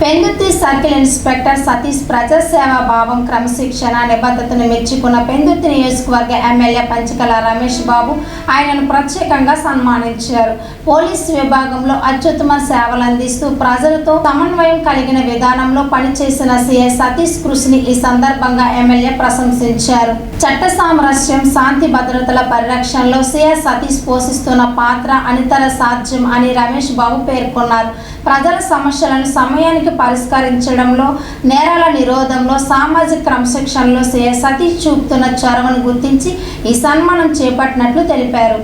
Circle inspector Satish ప్రజాసేవా భావం క్రమశిక్షణ నిబద్ధతను మెచ్చుకున్న పెందుర్తి నియోజకవర్గ ఎమ్మెల్యే పంచకల రమేష్ బాబు ఆయనను ప్రత్యేకంగా సన్మానించారు. పోలీస్ విభాగంలో అత్యుత్తమ సేవలు అందిస్తూ ప్రజలతో సమన్వయం కలిగిన విధానంలో పనిచేసిన సిఐ సతీష్ కృషిని ఈ సందర్భంగా ఎమ్మెల్యే ప్రశంసించారు. చట్ట సామరస్యం శాంతి భద్రతల పరిరక్షణలో సిఐ సతీష్ పోషిస్తున్న పాత్ర అనితర సాధ్యం అని రమేష్ బాబు పేర్కొన్నారు. ప్రజల సమస్యలను సమయానికి పరిష్కరించడంలో నేరాల నిరోధంలో సామాజిక క్రమశిక్షణలో సతీష్ చూపుతున్న చొరవను గుర్తించి ఈ సన్మానం చేపట్టినట్లు తెలిపారు.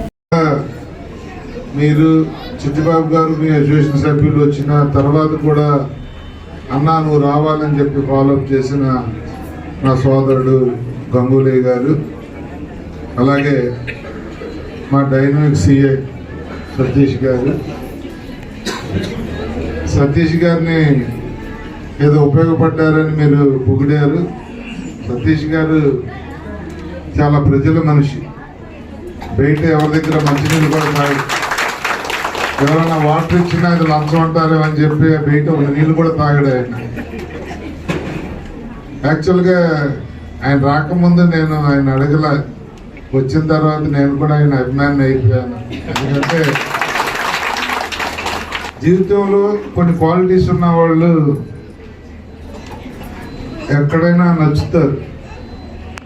మీరు చిట్టిబాబు గారు మీ అసోసియేషన్ సభ్యులు వచ్చిన తర్వాత కూడా అన్నా నువ్వు రావాలని చెప్పి ఫాలోఅప్ చేసిన నా సోదరుడు గంగూలీ గారు అలాగే మా డైనమిక్ సిఏ సతీష్ గారు సతీష్ గారిని ఏదో ఉపయోగపడ్డారని మీరు పొగిడారు. సతీష్ గారు చాలా ప్రజల మనిషి. బయట ఎవరి దగ్గర మంచినీళ్ళు కూడా తాగి ఎవరైనా వాటర్ ఇచ్చినా ఇది లంచం అంటారు అని చెప్పి బయట ఉన్న నీళ్ళు కూడా తాగడు ఆయన. యాక్చువల్గా ఆయన రాకముందు నేను ఆయన అడగల వచ్చిన తర్వాత నేను కూడా ఆయన అభిమాని అయిపోయాను. ఎందుకంటే జీవితంలో కొన్ని క్వాలిటీస్ ఉన్న వాళ్ళు ఎక్కడైనా నచ్చుతారు.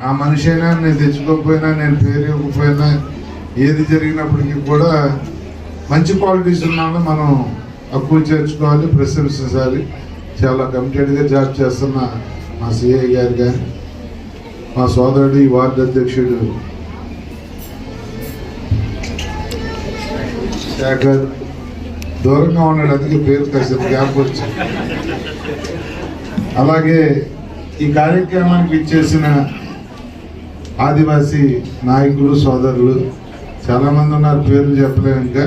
ఆ మనిషి అయినా నేను తెచ్చుకోకపోయినా నేను పేరు ఇవ్వకపోయినా ఏది జరిగినప్పటికీ కూడా మంచి క్వాలిటీస్ ఉన్న మనం అక్కువ చేర్చుకోవాలి ప్రశంసించాలి. చాలా కమిటెడ్గా జాబ్ చేస్తున్న మా సిఐ గారు కానీ మా సోదరుడు ఈ వార్డు అధ్యక్షుడు శేఖర్ దూరంగా ఉన్నాడు అందుకే పేరు కాసేపు గ్యాప్ వచ్చింది అలాగే ఈ కార్యక్రమానికి ఇచ్చేసిన ఆదివాసీ నాయకులు సోదరులు చాలామంది ఉన్నారు పేర్లు చెప్పలేము ఇంకా.